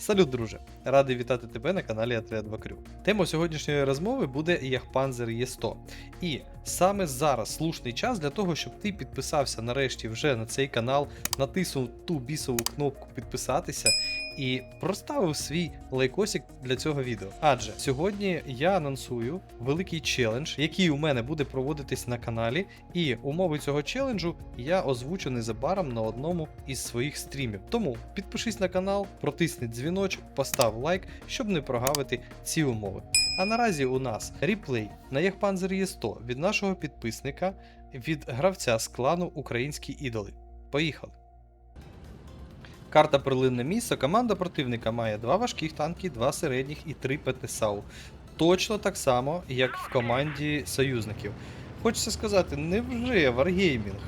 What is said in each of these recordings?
Салют, друже! Радий вітати тебе на каналі Атлет 2 Крю. Тема сьогоднішньої розмови буде Яхпанзер Є100. І саме зараз слушний час для того, щоб ти підписався нарешті вже на цей канал, натиснув ту бісову кнопку підписатися і проставив свій лайкосик для цього відео. Адже сьогодні я анонсую великий челендж, який у мене буде проводитись на каналі, і умови цього челенджу я озвучу незабаром на одному із своїх стрімів. Тому підпишись на канал, протисни дзвіночок, постав лайк, щоб не прогавити ці умови. А наразі у нас реплей на Яхпанзер є 100 від нашого підписника від гравця з клану Українські ідоли. Поїхали! Карта перлинне місце. Команда противника має два важких танки, два середніх і три ПТСАУ. Точно так само, як в команді союзників. Хочеться сказати, невже Wargaming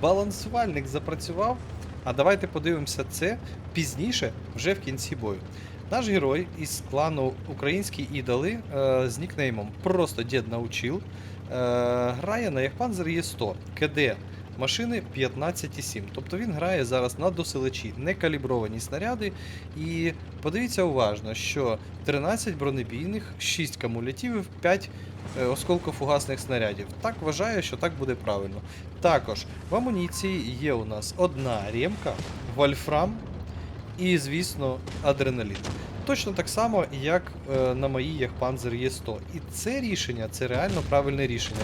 балансувальник запрацював? А давайте подивимося це пізніше, вже в кінці бою. Наш герой із клану Українські ідоли е, з нікнеймом Просто Дід научив. Е, грає на Яхпанзер Є100 КД машини 15,7. Тобто він грає зараз на досилачі, не калібровані снаряди. І подивіться уважно, що 13 бронебійних, 6 кумулятивів, 5 е, осколкофугасних снарядів. Так вважаю, що так буде правильно. Також в амуніції є у нас одна ремка, вольфрам і, звісно, адреналін. Точно так само, як е, на моїй Яхпанзер Є100. І це рішення це реально правильне рішення.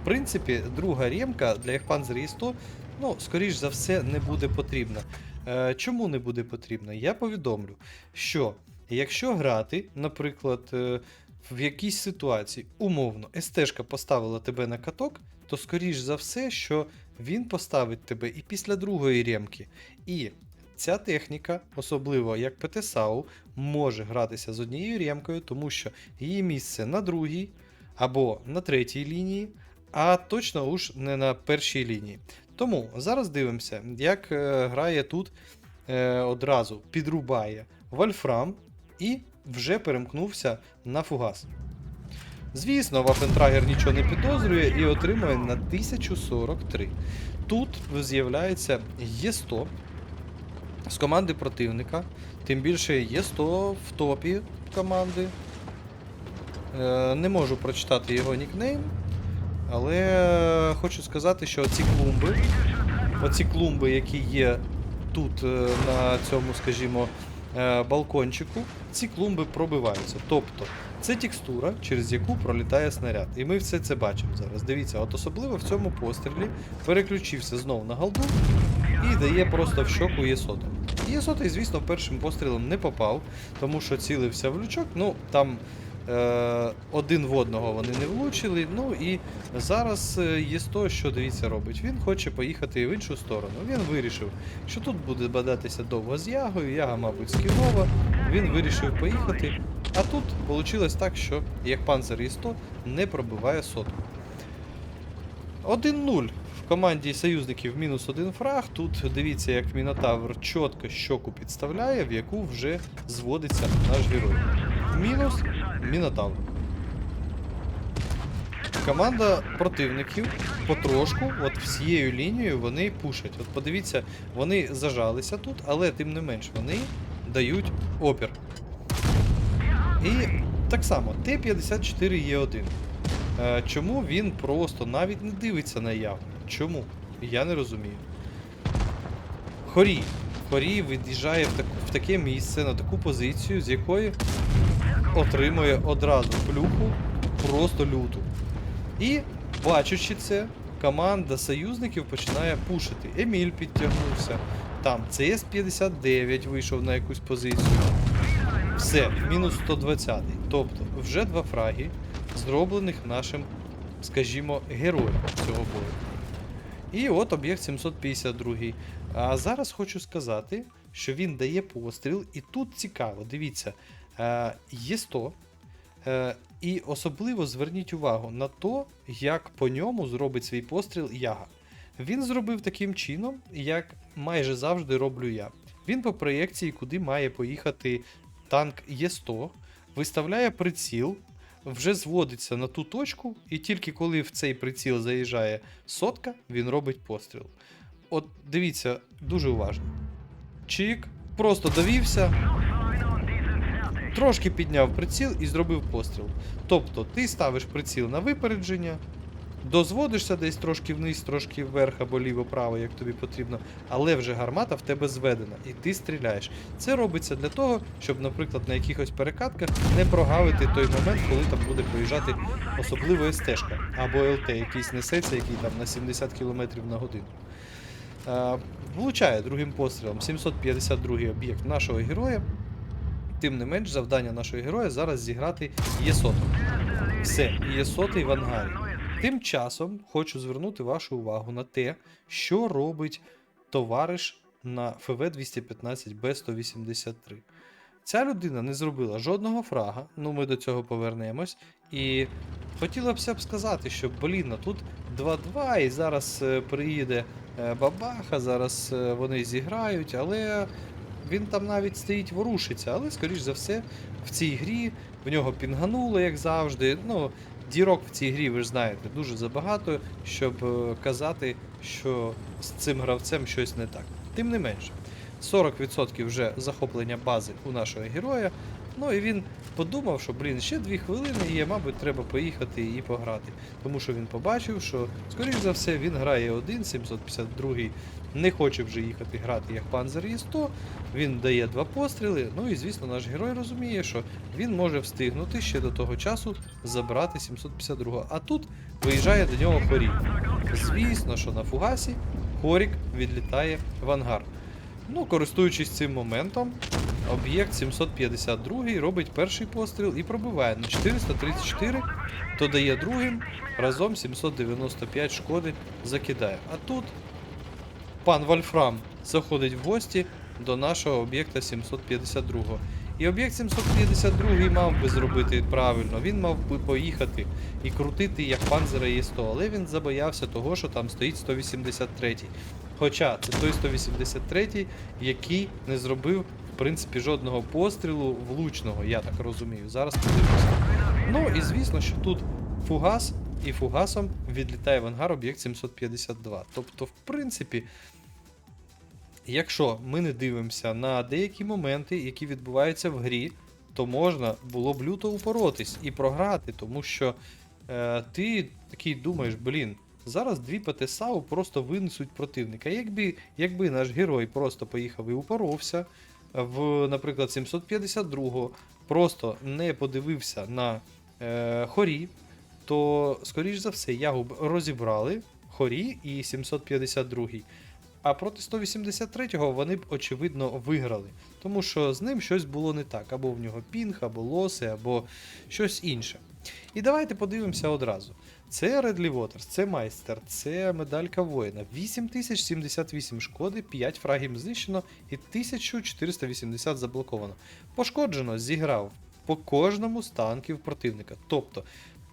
В принципі, друга ремка для Яхпанзер Є100, ну, скоріш за все, не буде потрібна. Е, чому не буде потрібна? Я повідомлю, що якщо грати, наприклад, е, в якійсь ситуації, умовно, СТшка поставила тебе на каток, то скоріш за все, що він поставить тебе і після другої ремки. І ця техніка, особливо як ПТСАУ, може гратися з однією ремкою, тому що її місце на другій або на третій лінії, а точно уж не на першій лінії. Тому зараз дивимося, як е, грає тут е, одразу підрубає Вольфрам і вже перемкнувся на фугас. Звісно, Вафентрагер нічого не підозрює і отримує на 1043. Тут з'являється Є100 з команди противника. Тим більше є 100 в топі команди. Е, не можу прочитати його нікнейм. Але хочу сказати, що ці клумби, оці клумби, які є тут е, на цьому, скажімо, е, балкончику, ці клумби пробиваються. Тобто це текстура, через яку пролітає снаряд. І ми все це бачимо зараз. Дивіться, от особливо в цьому пострілі переключився знову на голду і дає просто в щоку є сотом. 500, звісно, першим пострілом не попав, тому що цілився в лючок. Ну, там е, один в одного вони не влучили. Ну і зараз е, є то, що дивіться робить. Він хоче поїхати в іншу сторону. Він вирішив, що тут буде бадатися довго з ягою, яга, мабуть, скінова. Він вирішив поїхати. А тут вийшло так, що як панцер і не пробиває сотку. 1-0 команді союзників мінус один фраг. Тут дивіться, як Мінотавр чітко щоку підставляє, в яку вже зводиться наш герой. Мінус Мінотавр. Команда противників потрошку, от всією лінією вони пушать. От подивіться, вони зажалися тут, але тим не менш вони дають опір. І так само, Т-54Е1. Е, Чому він просто навіть не дивиться на явку? Чому? Я не розумію. Хорі. Хорі від'їжджає в, таку, в таке місце, на таку позицію, з якої отримує одразу плюху просто люту. І, бачачи це, команда союзників починає пушити. Еміль підтягнувся. Там ЦС-59 вийшов на якусь позицію. Все, мінус 120. Тобто, вже два фраги, зроблених нашим, скажімо, героєм цього бою. І от об'єкт 752. А зараз хочу сказати, що він дає постріл, і тут цікаво, дивіться, е, є 100. Е, і особливо зверніть увагу на то, як по ньому зробить свій постріл Яга. Він зробив таким чином, як майже завжди роблю я. Він по проєкції, куди має поїхати танк Є100, виставляє приціл, вже зводиться на ту точку, і тільки коли в цей приціл заїжджає сотка, він робить постріл. От дивіться, дуже уважно. Чик, просто довівся, трошки підняв приціл і зробив постріл. Тобто ти ставиш приціл на випередження, дозводишся десь трошки вниз, трошки вверх або ліво-право, як тобі потрібно, але вже гармата в тебе зведена, і ти стріляєш. Це робиться для того, щоб, наприклад, на якихось перекатках не прогавити той момент, коли там буде проїжджати особливо СТ-шка або ЛТ, якийсь несеться, який там на 70 км на годину. Влучає другим пострілом 752 об'єкт нашого героя. Тим не менш, завдання нашого героя зараз зіграти Єсоту. Все, Єсотий в ангарі. Тим часом хочу звернути вашу увагу на те, що робить товариш на ФВ 215 Б 183. Ця людина не зробила жодного фрага, ну ми до цього повернемось. І хотілося б сказати, що блін, тут 2-2, і зараз е, приїде е, бабаха, зараз е, вони зіграють, але він там навіть стоїть ворушиться. Але, скоріш за все, в цій грі в нього пінгануло, як завжди. Ну, дірок в цій грі, ви ж знаєте, дуже забагато, щоб е, казати, що з цим гравцем щось не так. Тим не менше, 40% вже захоплення бази у нашого героя. Ну і він подумав, що блін, ще дві хвилини є, мабуть, треба поїхати і пограти. Тому що він побачив, що, скоріш за все, він грає один, 752-й не хоче вже їхати грати як Panzer e 100 Він дає два постріли. Ну і звісно, наш герой розуміє, що він може встигнути ще до того часу забрати 752-го. А тут виїжджає до нього Хорік. Звісно, що на фугасі Хорік відлітає в ангар. Ну, користуючись цим моментом, об'єкт 752 робить перший постріл і пробиває на 434, то дає другим, разом 795 шкоди закидає. А тут пан Вольфрам заходить в гості до нашого об'єкта 752. І об'єкт 752 мав би зробити правильно, він мав би поїхати і крутити як панзера Є100, але він забоявся того, що там стоїть 183. Хоча це той 183, який не зробив, в принципі, жодного пострілу влучного, я так розумію. Зараз подивимося. Ну і звісно, що тут фугас, і фугасом відлітає в ангар об'єкт 752. Тобто, в принципі, якщо ми не дивимося на деякі моменти, які відбуваються в грі, то можна було б люто упоротись і програти, тому що е, ти такий думаєш, блін, зараз дві ПТСАУ просто винесуть противника. Якби, якби наш герой просто поїхав і упоровся в, наприклад, 752-го, просто не подивився на е, хорі, то, скоріш за все, ягу б розібрали хорі і 752-й. А проти 183-го вони б, очевидно, виграли. Тому що з ним щось було не так. Або в нього пінг, або лоси, або щось інше. І давайте подивимося одразу. Це Редлі Waters, це майстер, це медалька воїна. 8078 шкоди, 5 фрагів знищено і 1480 заблоковано. Пошкоджено зіграв по кожному з танків противника. Тобто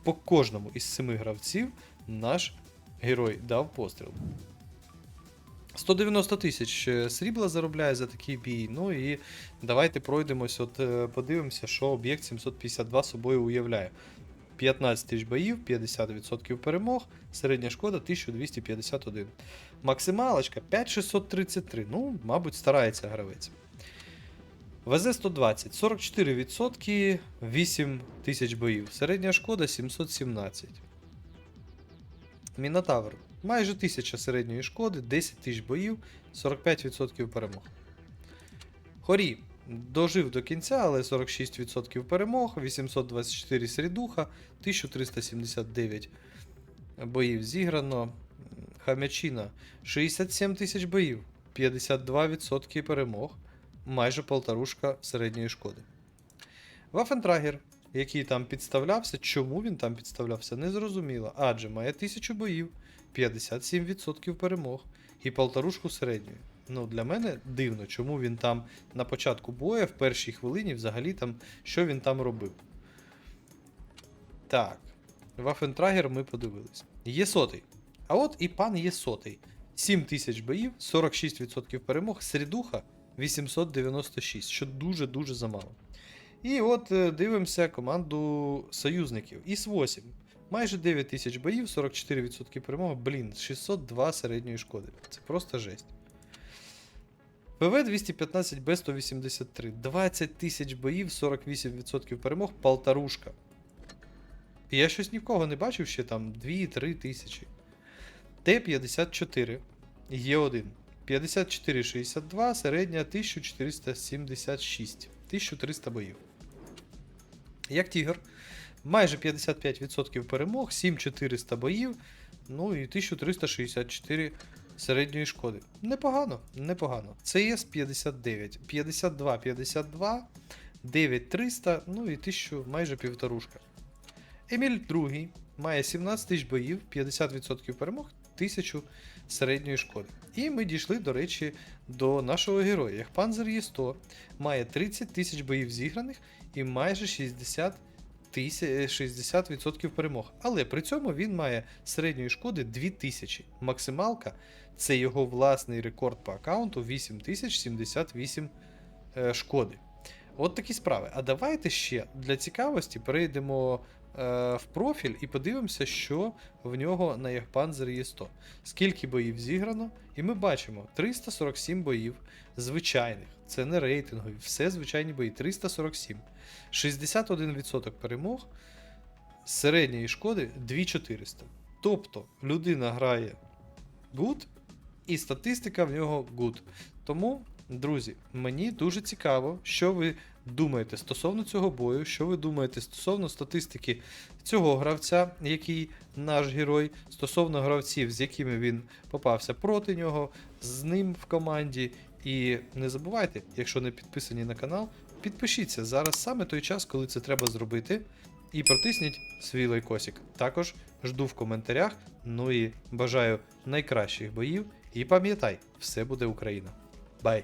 по кожному із семи гравців наш герой дав постріл. 190 тисяч е, срібла заробляє за такий бій. Ну і давайте пройдемось, от е, подивимося, що об'єкт 752 собою уявляє. 15 тисяч боїв, 50% перемог, середня шкода 1251. Максималочка 5633. Ну, мабуть, старається гравець. ВЗ-120, 44%, 8 тисяч боїв. Середня шкода 717. Мінотавр. Майже 1000 середньої шкоди, 10 тисяч боїв, 45% перемог. Хорі дожив до кінця, але 46% перемог, 824 середуха, 1379 боїв зіграно. Хам'ячина 67 тисяч боїв, 52% перемог, майже полторушка середньої шкоди. Вафентрагер, який там підставлявся, чому він там підставлявся, не зрозуміло. Адже має 1000 боїв, 57% перемог і полторушку середньої. Ну, для мене дивно, чому він там на початку бою, в першій хвилині, взагалі там, що він там робив. Так. Вафентрагер ми подивились. Є сотий. А от і пан є сотий. 7 тисяч боїв, 46% перемог, середуха 896, що дуже-дуже замало. І от е, дивимося команду союзників. ІС-8. Майже 9 тисяч боїв, 44% перемоги. Блін, 602 середньої шкоди. Це просто жесть. ПВ 215 Б 183. 20 тисяч боїв, 48% перемог, полторушка. І я щось ні в кого не бачив ще там 2-3 тисячі. Т-54 Є1. 54,62, середня 1476. 1300 боїв. Як Тігр. Майже 55% перемог, 7400 боїв, ну і 1364 середньої шкоди. Непогано, непогано. ЦС 59, 52, 52, 9300, ну і 1000, майже півторушка. Еміль другий має 17 тисяч боїв, 50% перемог, 1000 середньої шкоди. І ми дійшли, до речі, до нашого героя. Панзер є 100 має 30 тисяч боїв зіграних і майже 60 тисяч- 60% перемог. Але при цьому він має середньої шкоди 2000. Максималка це його власний рекорд по аккаунту 8078 е, шкоди. От такі справи. А давайте ще для цікавості перейдемо в профіль і подивимося, що в нього на Ягпанзер є 100. Скільки боїв зіграно, і ми бачимо 347 боїв звичайних. Це не рейтингові, все звичайні бої. 347. 61% перемог, середньої шкоди 2400. Тобто людина грає good, і статистика в нього good. Тому, друзі, мені дуже цікаво, що ви думаєте стосовно цього бою, що ви думаєте стосовно статистики цього гравця, який наш герой, стосовно гравців, з якими він попався проти нього, з ним в команді. І не забувайте, якщо не підписані на канал, підпишіться зараз саме той час, коли це треба зробити. І протисніть свій лайкосик. Також жду в коментарях. Ну і бажаю найкращих боїв. І пам'ятай, все буде Україна. Бай!